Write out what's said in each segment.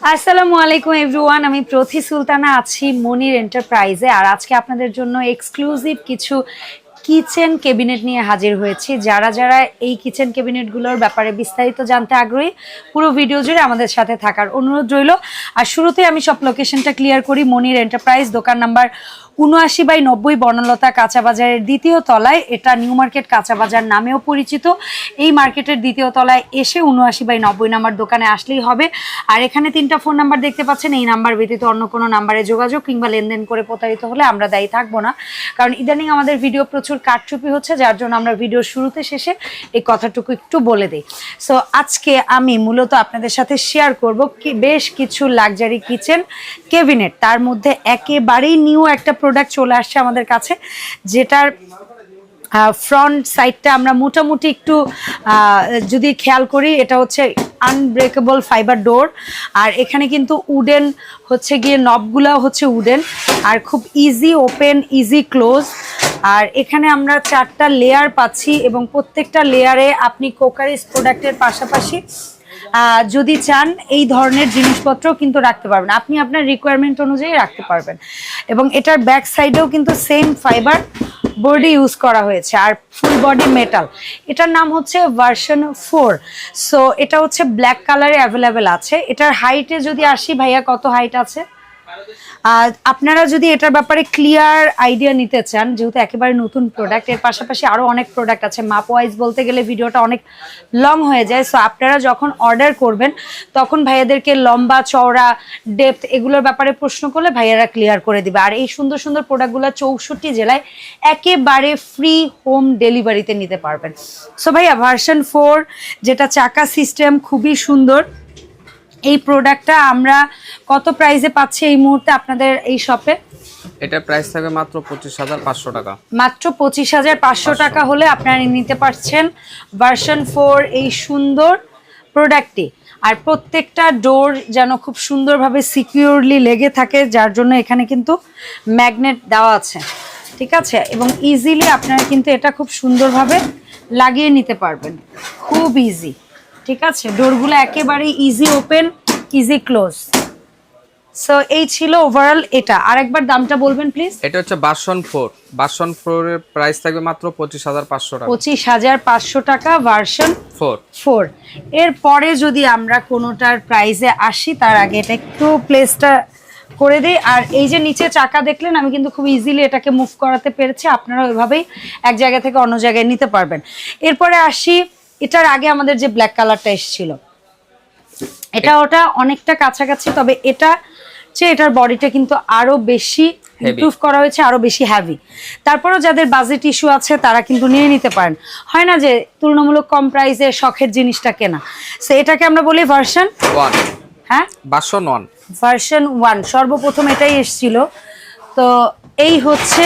আসসালামু আলাইকুম, এভরিওয়ান। আমি প্রথি সুলতানা আছি মনির এন্টারপ্রাইজে, আর আজকে আপনাদের জন্য এক্সক্লুসিভ কিছু কিচেন ক্যাবিনেট নিয়ে হাজির হয়েছি। যারা যারা এই কিচেন ক্যাবিনেটগুলোর ব্যাপারে বিস্তারিত জানতে আগ্রহী, পুরো ভিডিও জুড়ে আমাদের সাথে থাকার অনুরোধ রইল। আর শুরুতেই আমি সব লোকেশনটা ক্লিয়ার করি। মনির এন্টারপ্রাইজ, দোকান নাম্বার উনআশি বাই নব্বই বনলতা কাঁচা বাজারের দ্বিতীয় তলায়, এটা নিউ মার্কেট কাঁচা বাজার নামেও পরিচিত। এই মার্কেটের দ্বিতীয় তলায় এসে উনআশি বাই নব্বই নাম্বার দোকানে আসলেই হবে। আর এখানে তিনটা ফোন নাম্বার দেখতে পাচ্ছেন, এই নাম্বার ব্যতীত অন্য কোনো নাম্বারে যোগাযোগ কিংবা লেনদেন করে প্রতারিত হলে আমরা দায়ী থাকব না। কারণ ইদানিং আমাদের ভিডিও প্রচুর কারচুপি হচ্ছে, যার জন্য আমরা ভিডিও শুরুতে শেষে এই কথাটুকু একটু বলে দিই। সো আজকে আমি মূলত আপনাদের সাথে শেয়ার করব কি বেশ কিছু লাক্সারি কিচেন কেবিনেট তার মধ্যে একেবারেই নিউ একটা প্রোডাক্ট চলে আসছে আমাদের কাছে, যেটার ফ্রন্ট সাইডটা আমরা মোটামুটি একটু যদি খেয়াল করি, এটা হচ্ছে আনব্রেকেবল ফাইবার ডোর আর এখানে কিন্তু উডেন হচ্ছে গিয়ে নবগুলা হচ্ছে উডেন আর খুব ইজি ওপেন ইজি ক্লোজ আর এখানে আমরা চারটা লেয়ার পাচ্ছি এবং প্রত্যেকটা লেয়ারে আপনি কোকারিস প্রোডাক্টের পাশাপাশি যদি চান এই ধরনের জিনিসপত্র কিন্তু রাখতে পারবেন। আপনি আপনার রিকোয়ারমেন্ট অনুযায়ী রাখতে পারবেন। এবং এটার ব্যাক সাইডেও কিন্তু সেম ফাইবার বডি ইউজ করা হয়েছে, আর ফুল বডি মেটাল এটার নাম হচ্ছে ভার্সন ফোর সো এটা হচ্ছে ব্ল্যাক কালারে অ্যাভেলেবেল আছে। এটার হাইটে যদি আসি ভাইয়া কত হাইট আছে? আপনারা যদি এটার ব্যাপারে ক্লিয়ার আইডিয়া নিতে চান, যেহেতু একেবারে নতুন প্রোডাক্টের পাশাপাশি আরও অনেক প্রোডাক্ট আছে। মাপ ওয়াইজ বলতে গেলে ভিডিওটা অনেক লং হয়ে যায় সো আপনারা যখন অর্ডার করবেন, তখন ভাইয়াদেরকে লম্বা, চওড়া ডেপথ এগুলোর ব্যাপারে প্রশ্ন করলে ভাইয়ারা ক্লিয়ার করে দিবে। আর এই সুন্দর সুন্দর প্রোডাক্টগুলো চৌষট্টি জেলায় একেবারে ফ্রি হোম ডেলিভারিতে নিতে পারবেন। সো ভাইয়া ভার্সন ফোর যেটা চাকা সিস্টেম খুবই সুন্দর। এই প্রোডাক্টটা আমরা কত প্রাইসে পাচ্ছি এই মুহূর্তে আপনাদের এই শপে এটা প্রাইস থাকবে মাত্র পঁচিশ হাজার পাঁচশো টাকা। মাত্র পঁচিশ হাজার পাঁচশো টাকা হলে আপনারা নিতে পারছেন ভার্সন ফোর এই সুন্দর প্রোডাক্টটি আর প্রত্যেকটা ডোর যেন খুব সুন্দরভাবে সিকিউরলি লেগে থাকে যার জন্য এখানে কিন্তু ম্যাগনেট দেওয়া আছে। ঠিক আছে? এবং ইজিলি আপনারা কিন্তু এটা খুব সুন্দরভাবে লাগিয়ে নিতে পারবেন। খুব ইজি ঠিক আছে? ডোরগুলো একেবারে easy open easy close so এই ছিল ওভারঅল এটা। আরেকবার দামটা বলবেন প্লিজ এটা হচ্ছে বাসন ফোর বাসন ফোরের প্রাইস থাকবে মাত্র পঁচিশ হাজার পাঁচশো টাকা। পঁচিশ হাজার পাঁচশো টাকা ভার্সন ফোর ফোর এরপরে যদি আমরা কোনোটার প্রাইসে আসি তার আগে এটা একটু প্লেসটা করে দিই। আর এই যে নিচে চাকা দেখলেন আমি কিন্তু খুব ইজিলি এটাকে মুভ করাতে পেরেছি। আপনারা ওইভাবেই এক জায়গা থেকে অন্য জায়গায় নিতে পারবেন। এরপরে আসি এটার আগে আমাদের যে ব্ল্যাক কালারটা এসেছিল এটা ওটা অনেকটা কাছাকাছি তবে এটা চেয়ে এটার বডিটা কিন্তু আরও বেশি ইমপ্রুভ করা হয়েছে আরও বেশি হ্যাভি তারপরেও যাদের বাজেট ইস্যু আছে তারা কিন্তু নিয়ে নিতে পারেন। হয় না যে তুলনামূলক কম প্রাইসে শখের জিনিসটা কেনা। সো এটাকে আমরা বলি ভার্সন ওয়ান হ্যাঁ? ভার্সন ওয়ান ভার্সন ওয়ান সর্বপ্রথম এটাই এসেছিল। তো এই হচ্ছে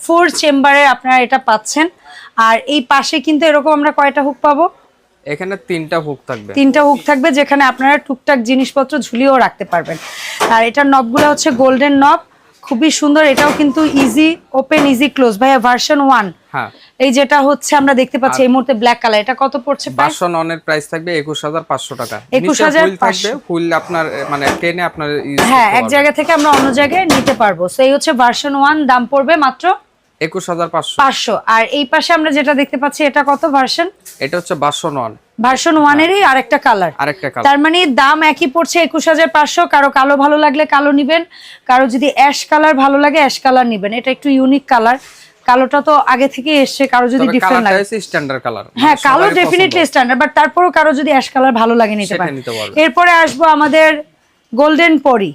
ফোর চেম্বারে আপনারা এটা পাচ্ছেন। আর এই পাশে কিন্তু এরকম আমরা কয়টা হুক পাবো? এখানে তিনটা হুক থাকবে। তিনটা হুক থাকবে যেখানে আপনারা টুকটাক জিনিসপত্র ঝুলিয়েও রাখতে পারবেন। আর এটার নবগুলো হচ্ছে গোল্ডেন নব খুবই সুন্দর এটাও কিন্তু ইজি ওপেন ইজি ক্লোজ ভাইয়া ভার্সন ওয়ান হ্যাঁ। এই যেটা হচ্ছে আমরা দেখতে পাচ্ছি এই মুহূর্তে ব্ল্যাক কালার এটা কত পড়ছে price? বাসন ওয়ানের প্রাইস থাকবে একুশ হাজার পাঁচশো টাকা। 21,500 হুইল থাকবে হুইল আপনার মানে টেনে আপনার হ্যাঁ এক জায়গা থেকে আমরা অন্য জায়গায় নিতে পারব। তো এই হচ্ছে ভার্সন ওয়ান দাম পড়বে মাত্র আর এই পাশে আমরা যেটা দেখতে পাচ্ছি এটা কত ভার্সন এটা হচ্ছে বাসন ওয়ান ভার্সন ওয়ানেরই আরেকটা কালার আরেকটা কালার তার মানে দাম একই পড়ছে একুশ হাজার পাঁচশো। কারও কালো ভালো লাগলে কালো নিবেন কারও যদি অ্যাশ কালার ভালো লাগে অ্যাশ কালার নিবেন। এটা একটু ইউনিক কালার কালোটা তো আগে থেকে এসছে কারও যদি ডিফারেন্ট লাগে। স্ট্যান্ডার্ড কালার হ্যাঁ কালো ডেফিনেটলি স্ট্যান্ডার্ড বাট তারপরও কারও যদি অ্যাশ কালার ভালো লাগে নিতে সেটা পারে। এরপরে আসব আমাদের গোল্ডেন পরি।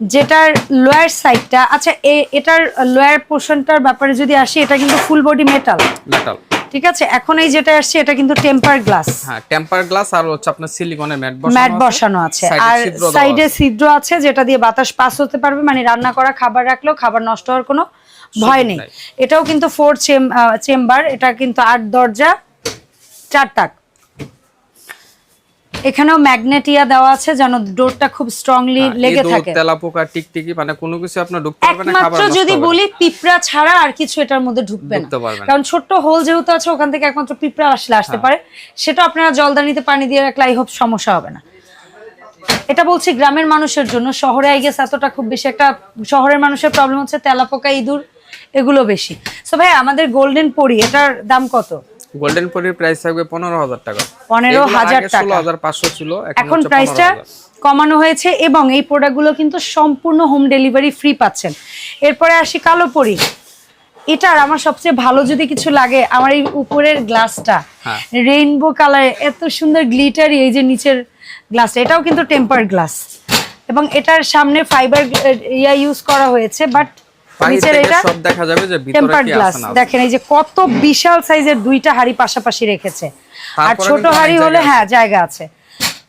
যেটার লোয়ার সাইডটা আচ্ছা এটার লোয়ার পোর্শনটার ব্যাপারে যদি আসি এটা কিন্তু ফুল বডি মেটাল মেটাল ঠিক আছে? এখন এই যেটা আসছে এটা কিন্তু টেম্পার গ্লাস হ্যাঁ টেম্পার গ্লাস আর হচ্ছে আপনার সিলিকনের ম্যাট বসানো ম্যাট বসানো আছে। আর সাইডে। ছিদ্র আছে যেটা দিয়ে বাতাস পাস হতে পারবে। মানে রান্না করা খাবার রাখলেও খাবার নষ্ট হওয়ার কোনো ভয় নেই। এটাও কিন্তু ফোর চেম্বার এটা কিন্তু আট দরজা চার তাক। এখানেও ম্যাগনেটিয়া দেওয়া আছে যেন ডোরটা খুব স্ট্রংলি হ্যাঁ, লেগে থাকে। তেলাপোকা টিকটিকি মানে কোনো কিছু আপনার ঢুকতে পারবে না খাবার একমাত্র যদি বলি পিঁপড়া ছাড়া আর কিছু এটার মধ্যে ঢুকবে না। কারণ ছোট্ট হোল যেহেতু আছে ওখান থেকে একমাত্র পিঁপড়া আসলে হ্যাঁ। আসতে পারে। সেটা আপনারা জলদানিতে পানি দিয়ে রাখলে আই হোপ সমস্যা হবে না। এটা বলছি গ্রামের মানুষের জন্য। শহরে আই গেস এতটা খুব বেশি একটা শহরের মানুষের প্রবলেম হচ্ছে তেলাপোকা ইঁদুর এগুলো বেশি। সো ভাই আমাদের গোল্ডেন পরি এটার দাম কত? গোল্ডেন পরির প্রাইস থাকবে পনেরো হাজার টাকা। 15,000 টাকা। ষোলো হাজার পাঁচশো ছিল এখন প্রাইসটা কমানো হয়েছে এবং এই প্রোডাক্টগুলো কিন্তু সম্পূর্ণ হোম ডেলিভারি ফ্রি পাচ্ছেন। এরপরে আসি কালো পরি। এটার আমার সবচেয়ে ভালো যদি কিছু লাগে আমার এই উপরের গ্লাসটা। রেইনবো কালার এত সুন্দর গ্লিটারি এই যে নিচের গ্লাসটা এটাও কিন্তু টেম্পার গ্লাস এবং এটার সামনে ফাইবার ইয়া ইউজ করা হয়েছে বাট নিচের থেকে এটা সব দেখা যাবে যে ভিতরে টেম্পার কি গ্লাস আছে না আছে। দেখেন এই যে কত বিশাল সাইজের দুইটা হাড়ি পাশাপাশি রেখেছে। আর ছোট হাড়ি হলে হ্যাঁ জায়গা আছে।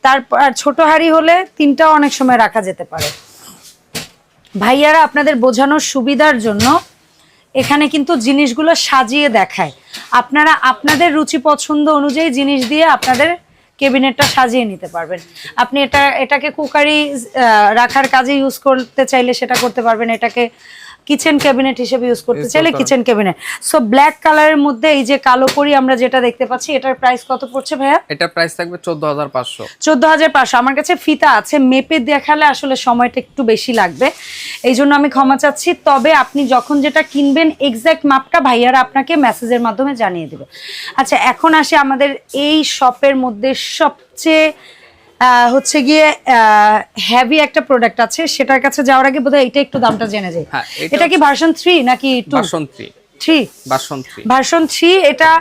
তারপর ছোট হাড়ি হলে তিনটাও অনেক সময় রাখা যেতে পারে। ভাইয়ারা আপনাদের বোঝানোর সুবিধার জন্য এখানে কিন্তু জিনিসগুলো সাজিয়ে দেখায়। আপনারা আপনাদের রুচি পছন্দ অনুযায়ী জিনিস দিয়ে আপনাদের কেবিনেটটা সাজিয়ে নিতে পারবেন। আপনি এটা এটাকে কুকারি রাখার কাজে ইউজ করতে চাইলে সেটা করতে পারবেন। এটাকে কিচেন ক্যাবিনেট হিসেবে ইউজ করতে চাইলে কিচেন ক্যাবিনেট সো ব্ল্যাক কালারের মধ্যে এই যে কালো পরি আমরা যেটা দেখতে পাচ্ছি এটার প্রাইস কত পড়ছে ভাইয়া? এটা প্রাইস থাকবে চোদ্দ হাজার পাঁচশো। চোদ্দ হাজার পাঁচশো। আমার কাছে ফিতা আছে মেপে দেখালে আসলে সময়টা একটু বেশি লাগবে। এই জন্য আমি ক্ষমা চাচ্ছি। তবে আপনি যখন যেটা কিনবেন এক্স্যাক্ট মাপটা ভাইয়ারা আপনাকে মেসেজের মাধ্যমে জানিয়ে দেবে। আচ্ছা এখন আসে আমাদের এই শপের মধ্যে সবচেয়ে হচ্ছে গিয়ে হেভি একটা প্রোডাক্ট আছে সেটার কাছে যাওয়ার আগে বোধহয় এটা একটু দামটা জেনে যাই। হ্যাঁ, এটা কি ভার্সন 3 নাকি টু বাসন্তী থ্রি বাসন্তী ভার্সন থ্রি এটা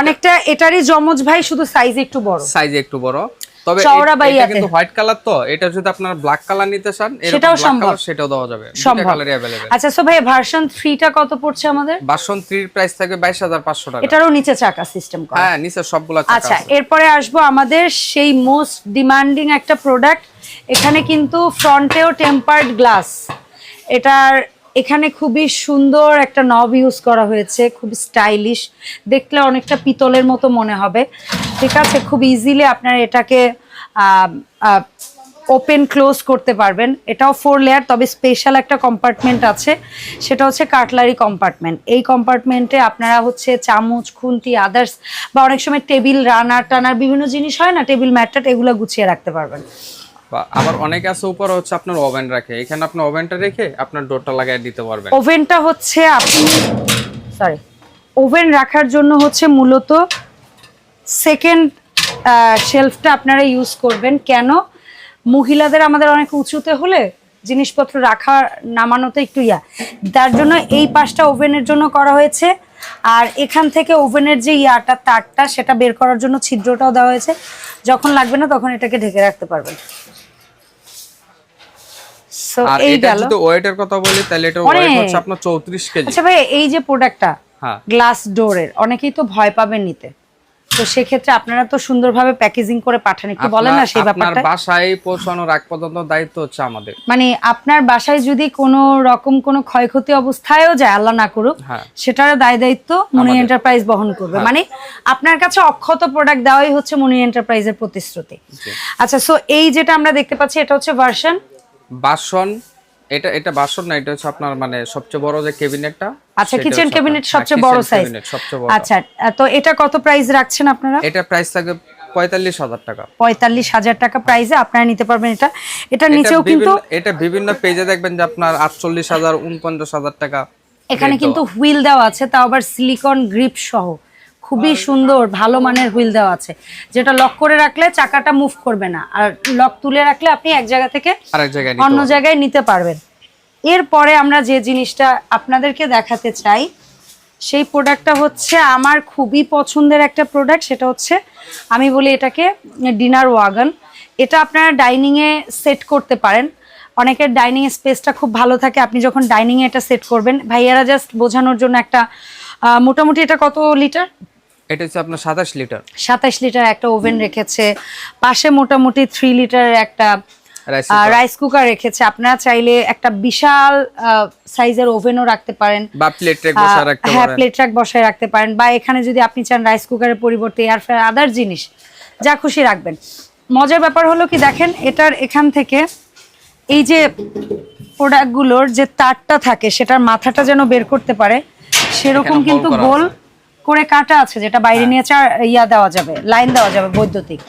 অনেকটা এটারই জমজ ভাই শুধু সাইজ একটু বড়। সাইজ একটু বড়। তবে চওড়া এ- বা এটা ইয়াতে। কিন্তু হোয়াইট কালার তো এটা যদি আপনার ব্ল্যাক কালার নিতে চান এরকম সেটাও black সম্ভব। color সেটাও দেওয়া যাবে দুটো সম্ভব কালারই अवेलेबल আচ্ছা সো ভাই ভার্সন থ্রিটা কত পড়ছে আমাদের বাসন্তীর প্রাইস থাকবে বাইশ হাজার পাঁচশো টাকা এটারও নিচে চাকা সিস্টেম করা হ্যাঁ নিচে সবগুলা চাকা আচ্ছা আছে। এরপরে আসবো আমাদের সেই মোস্ট ডিমান্ডিং একটা প্রোডাক্ট এখানে কিন্তু ফ্রন্টেও টেম্পার্ড গ্লাস এটার এখানে খুবই সুন্দর একটা নব ইউজ করা হয়েছে খুব স্টাইলিশ দেখলে অনেকটা পিতলের মতো মনে হবে ঠিক আছে খুব ইজিলি আপনার এটাকে ওপেন ক্লোজ করতে পারবেন। এটাও ফোর লেয়ার তবে স্পেশাল একটা কম্পার্টমেন্ট আছে। সেটা হচ্ছে কাটলারি কম্পার্টমেন্ট এই কম্পার্টমেন্টে আপনারা হচ্ছে চামচ খুন্তি আদার্স বা অনেক সময় টেবিল রানার টানার বিভিন্ন জিনিস হয় না টেবিল ম্যাটটা এগুলো গুছিয়ে রাখতে পারবেন। আবার অনেক আছে উপরে হচ্ছে আপনার ওভেন রাখে। এখানে আপনি ওভেনটা রেখে আপনার ডোরটা লাগিয়ে দিতে পারবেন। ওভেনটা হচ্ছে আপনি সরি ওভেন রাখার জন্য হচ্ছে মূলত সেকেন্ড শেলফটা আপনারা ইউজ করবেন। কেন? মহিলাদের আমাদের অনেক উঁচুতে হলে জিনিসপত্র রাখা নামানোতে একটু ইয়া। তার জন্য এই পাশটা ওভেনের জন্য করা হয়েছে। আর এখান থেকে ওভেনের যে ইয়াটা তারটা সেটা বের করার জন্য ছিদ্রটাও দেওয়া হয়েছে। যখন লাগবে না তখন এটাকে ঢেকে রাখতে পারবেন। আর এই এটা যদি ওয়েটের কথা বলি তাহলে এটা ওয়েট হচ্ছে আপনার চৌত্রিশ কেজি। আচ্ছা ভাই এই যে প্রোডাক্টটা গ্লাস ডোরের অনেকেই তো ভয় পাবেন নিতে। তো সেক্ষেত্রে আপনারা তো সুন্দরভাবে প্যাকেজিং করে পাঠান একটু বলেন না আপনার- সেই আপনার ব্যাপারটা বাসায় পৌঁছানোর আগ পর্যন্ত দায়িত্ব হচ্ছে আমাদের। মানে আপনার বাসায় যদি কোনো রকম কোনো ক্ষয়ক্ষতি অবস্থায়ও যায় আল্লাহ না করুক হ্যাঁ। সেটার দায় দায়িত্ব মনি এন্টারপ্রাইজ বহন করবে। হ্যাঁ। মানে আপনার কাছে অক্ষত প্রোডাক্ট দেওয়াই হচ্ছে মনি এন্টারপ্রাইজের প্রতিশ্রুতি। আচ্ছা সো এই যেটা আমরা দেখতে পাচ্ছি এটা হচ্ছে ভার্সন বাসন এটা এটা বাসন না এটা হচ্ছে আপনার মানে সবচেয়ে বড় যে ক্যাবিনেটটা আচ্ছা কিচেন ক্যাবিনেট সবচেয়ে বড় সাইজ আচ্ছা তো এটা কত প্রাইস রাখছেন আপনারা? এটা প্রাইস থাকবে পঁয়তাল্লিশ হাজার টাকা। পঁয়তাল্লিশ হাজার টাকা প্রাইসে আপনারা নিতে পারবেন এটা। এটা নিচেও কিন্তু এটা বিভিন্ন পেজে দেখবেন যে আপনার আটচল্লিশ হাজার উনপঞ্চাশ হাজার টাকা এখানে কিন্তু হুইল দেওয়া আছে তাও আবার সিলিকন গ্রিপ সহ। খুবই সুন্দর ভালো মানের হুইল দেওয়া আছে। যেটা লক করে রাখলে চাকাটা মুভ করবে না। আর লক তুলে রাখলে আপনি এক জায়গা থেকে অন্য জায়গায় নিতে পারবেন। এরপরে আমরা যে জিনিসটা আপনাদেরকে দেখাতে চাই সেই প্রোডাক্টটা হচ্ছে আমার খুবই পছন্দের একটা প্রোডাক্ট। সেটা হচ্ছে আমি বলি এটাকে ডিনার ওয়াগন। এটা আপনারা ডাইনিংয়ে সেট করতে পারেন। অনেকের ডাইনিং স্পেসটা খুব ভালো থাকে। আপনি যখন ডাইনিংয়ে এটা সেট করবেন ভাইয়ারা জাস্ট বোঝানোর জন্য একটা মোটামুটি এটা কত লিটার? এটা হচ্ছে আপনার সাতাশ লিটার। সাতাইশ লিটার একটা ওভেন রেখেছে। পাশে মোটামুটি থ্রি লিটারের একটা রাইস কুকার রেখেছে। আপনারা চাইলে একটা বিশাল সাইজের ওভেনও রাখতে পারেন। বা প্লেট ট্রেক বসা রাখতে হ্যাঁ পারেন। প্লেট ট্রাক বসায় রাখতে পারেন। বা এখানে যদি আপনি চান রাইস কুকারের পরিবর্তে এয়ার ফ্রায়ার আদার জিনিস যা খুশি রাখবেন। মজার ব্যাপার হলো কি দেখেন এটার এখান থেকে এই যে প্রোডাক্টগুলোর যে তারটা থাকে সেটার মাথাটা যেন বের করতে পারে সেরকম কিন্তু গোল। করে কাটা আছে যেটা বাইরে হ্যাঁ। নিয়ে চার ইয়া দেওয়া যাবে লাইন দেওয়া যাবে বৈদ্যুতিক।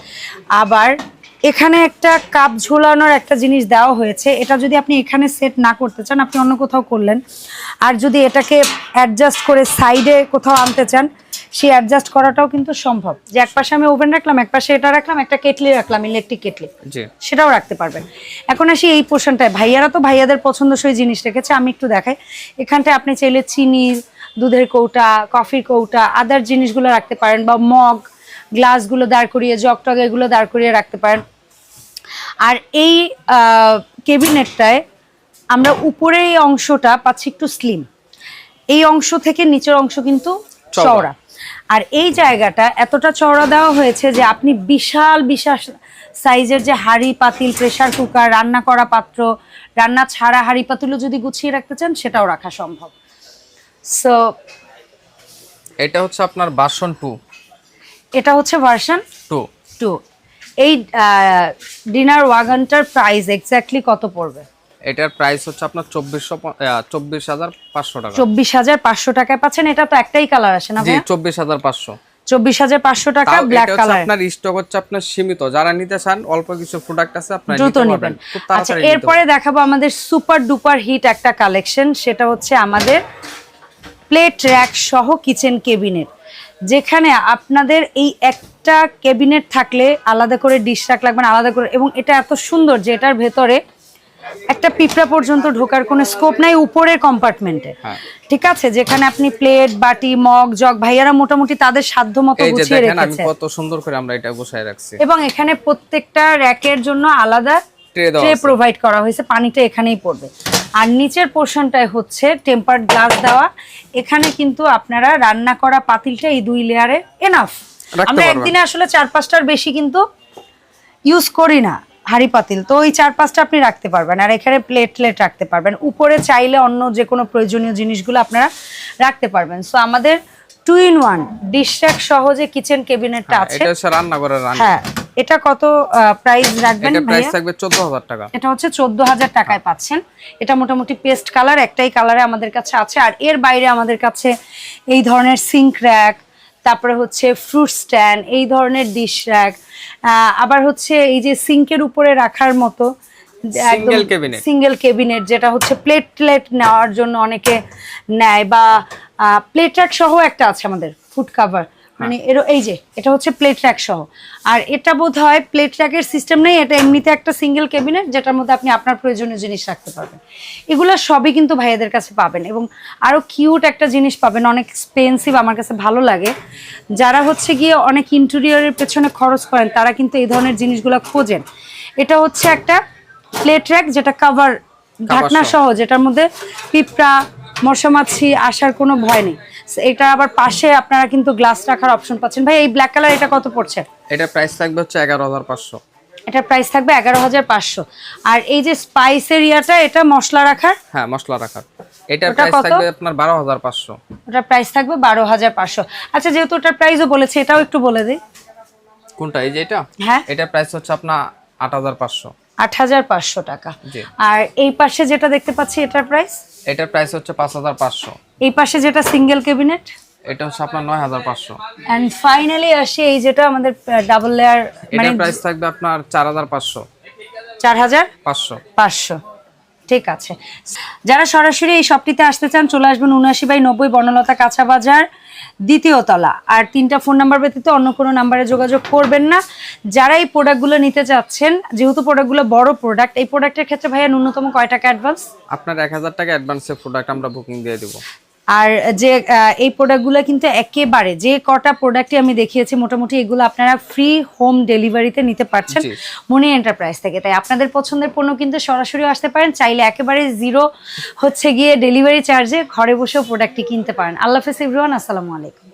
আবার এখানে একটা কাপ ঝোলানোর একটা জিনিস দেওয়া হয়েছে এটা যদি আপনি এখানে সেট না করতে চান আপনি অন্য কোথাও করলেন। আর যদি এটাকে অ্যাডজাস্ট করে সাইডে কোথাও আনতে চান সেই অ্যাডজাস্ট করাটাও কিন্তু সম্ভব। যে এক পাশে আমি ওভেন রাখলাম এক পাশে এটা রাখলাম একটা কেটলি রাখলাম ইলেকট্রিক কেটলি। সেটাও রাখতে পারবেন। এখন আসি এই পোর্শনটায় ভাইয়ারা তো ভাইয়াদের পছন্দসই জিনিস রেখেছে আমি একটু দেখাই। এখানটায় আপনি চাইলে চিনি দুধের কৌটা কফির কৌটা আদার জিনিসগুলো রাখতে পারেন বা মগ গ্লাসগুলো দাঁড় করিয়ে জগ টগ এগুলো দাঁড় করিয়ে রাখতে পারেন। আর এই কেবিনেটটায় আমরা উপরে এই অংশটা পাচ্ছি একটু স্লিম এই অংশ থেকে নিচের অংশ কিন্তু চওড়া। আর এই জায়গাটা এতটা চওড়া দেওয়া হয়েছে যে আপনি বিশাল বিশাল সাইজের যে হাঁড়ি পাতিল প্রেসার কুকার রান্না করা পাত্র রান্না ছাড়া হাঁড়ি পাতিলও যদি গুছিয়ে রাখতে চান সেটাও রাখা সম্ভব। সো এটা হচ্ছে আপনার বাসন টু এটা হচ্ছে ভার্সন টু টু এই ডিনার ওয়াগনটার প্রাইস এক্স্যাক্টলি কত পড়বে? এটার প্রাইস হচ্ছে আপনার চব্বিশশো চব্বিশ হাজার পাঁচশো টাকা। চব্বিশ হাজার পাঁচশো টাকায় পাচ্ছেন এটা তো একটাই কালার আসে না চব্বিশ হাজার পাঁচশো। চব্বিশ হাজার পাঁচশো টাকা ব্ল্যাক কালার আপনার স্টক হচ্ছে আপনার সীমিত। যারা নিতে চান অল্প কিছু প্রোডাক্ট আছে আপনারা দ্রুত নেবেন। আচ্ছা এরপরে দেখাবো আমাদের সুপার ডুপার হিট একটা কালেকশন সেটা হচ্ছে আমাদের প্লেট র্যাক সহ কিচেন কেবিনেট যেখানে আপনাদের এই একটা কেবিনেট থাকলে আলাদা করে ডিশ রাখ লাগবে আলাদা করে এবং এটা এত সুন্দর যে এটার ভেতরে একটা পিঁপড়া পর্যন্ত ঢোকার কোনো স্কোপ নাই উপরের কম্পার্টমেন্টে হ্যাঁ। ঠিক আছে? যেখানে আপনি প্লেট বাটি মগ জগ ভাইয়ারা মোটামুটি তাদের সাধ্য মতো এই যে গুছিয়ে রেখেছে। কত সুন্দর করে আমরা এটা গোছায় রাখছি। এবং এখানে প্রত্যেকটা র্যাকের জন্য আলাদা ট্রে। প্রোভাইড করা হয়েছে পানিটা এখানেই পড়বে। আর নিচের পোর্শনটায় হচ্ছে টেম্পার্ড গ্লাস দেওয়া। এখানে কিন্তু আপনারা রান্না করা পাতিলটা এই দুই লেয়ারে এনাফ আমরা একদিনে আসলে চার পাঁচটার বেশি কিন্তু ইউজ করি না হাঁড়ি পাতিল। তো ওই চার পাঁচটা আপনি রাখতে পারবেন। আর এখানে প্লেট প্লেট রাখতে পারবেন। উপরে চাইলে অন্য যে কোনো প্রয়োজনীয় জিনিসগুলো আপনারা রাখতে পারবেন। সো আমাদের two in one dish rack সহ যে কিচেন কেবিনেটটা হ্যাঁ, আছে। এটা রান্না করে রান্না। হ্যাঁ এটা কত প্রাইস রাখবেন এটা প্রাইস থাকবে চোদ্দ হাজার টাকা। এটা হচ্ছে চোদ্দ হাজার টাকায় পাচ্ছেন। এটা মোটামুটি পেস্ট কালার একটাই কালারে আমাদের কাছে আছে। আর এর বাইরে আমাদের কাছে এই ধরনের সিঙ্ক র্যাক তারপরে হচ্ছে ফ্রুট স্ট্যান্ড এই ধরনের ডিশ র্যাক আবার হচ্ছে এই যে সিঙ্কের উপরে রাখার মতো। সিঙ্গেল কেবিনেট যেটা হচ্ছে প্লেট প্লেট নেওয়ার জন্য অনেকে নেয় বা প্লেট র্যাক সহ একটা আছে আমাদের ফুড কাভার মানে এর এই যে এটা হচ্ছে প্লেট র্যাক সহ। আর এটা বোধ হয় প্লেট র্যাকের সিস্টেম নেই এটা এমনিতে একটা সিঙ্গেল ক্যাবিনেট যেটার মধ্যে আপনি আপনার প্রয়োজনীয় জিনিস রাখতে পারবেন। এগুলো সবই কিন্তু ভাইয়াদের কাছে পাবেন এবং আরও কিউট একটা জিনিস পাবেন অনেক এক্সপেন্সিভ আমার কাছে ভালো লাগে। যারা হচ্ছে গিয়ে অনেক ইন্টেরিয়রের পেছনে খরচ করেন তারা কিন্তু এই ধরনের জিনিসগুলো খোঁজেন। এটা হচ্ছে একটা প্লেট র্যাক যেটা কাভার ঢাকনা সহ। সহ যেটার মধ্যে পিঁপড়া মশা মাছি আসার কোনো ভয় নেই। এটা আবার পাশে আপনারা কিন্তু গ্লাস রাখার অপশন পাচ্ছেন। ভাই এই ব্ল্যাক কালার এটা কত পড়ছে? এটা প্রাইস থাকবে হচ্ছে এগারো হাজার পাঁচশো। এটার প্রাইস থাকবে এগারো হাজার পাঁচশো। আর এই যে স্পাইস এরিয়াটা এটা মশলা রাখার? হ্যাঁ মশলা রাখার। এটার প্রাইস থাকবে আপনার বারো হাজার পাঁচশো। ওটার প্রাইস থাকবে বারো হাজার পাঁচশো। আচ্ছা যেহেতু ওটার প্রাইসও বলেছে এটাও একটু বলে দিই। কোনটা? এই যে এটা? হ্যাঁ। এটার প্রাইস হচ্ছে আপনার আট হাজার পাঁচশো। আট হাজার পাঁচশো টাকা। আর এই পাশে যেটা দেখতে পাচ্ছি এটার প্রাইস এটার প্রাইস হচ্ছে 5500 এই পাশে যেটা সিঙ্গেল ক্যাবিনেট এটা হচ্ছে আপনার 9500 এন্ড ফাইনালি আসে এই যেটা আমাদের ডাবল লেয়ার মানে প্রাইস থাকবে আপনার 4500 4500 500 ঠিক আছে। যারা সরাসরি এই শপটিতে আসতে চান, চলে আসবেন উনআশি বাই নব্বই বর্ণলতা কাঁচা বাজার, দ্বিতীয় তলা। আর তিনটা ফোন নাম্বার ব্যতীত অন্য কোনো নাম্বারে যোগাযোগ করবেন না। যারা এই প্রোডাক্টগুলো নিতে চাচ্ছেন, যেহেতু প্রোডাক্টগুলো বড় প্রোডাক্ট, এই প্রোডাক্টের ক্ষেত্রে ভাইয়া ন্যূনতম কয় টাকা অ্যাডভান্স? আপনার এক হাজার টাকা অ্যাডভান্সে প্রোডাক্ট আমরা বুকিং দিয়ে দেবো। আর যে এই প্রোডাক্টগুলো কিন্তু একেবারে যে কটা প্রোডাক্টই আমি দেখিয়েছি মোটামুটি এগুলো আপনারা ফ্রি হোম ডেলিভারিতে নিতে পারছেন। মনি এন্টারপ্রাইজ থেকে। তাই আপনাদের পছন্দের পণ্য কিন্তু সরাসরি আসতে পারেন চাইলে একেবারে জিরো হচ্ছে গিয়ে ডেলিভারি চার্জে ঘরে বসেও প্রোডাক্টটি কিনতে পারেন। আল্লাহ হাফেজ এভরিওয়ান আসসালামু আলাইকুম।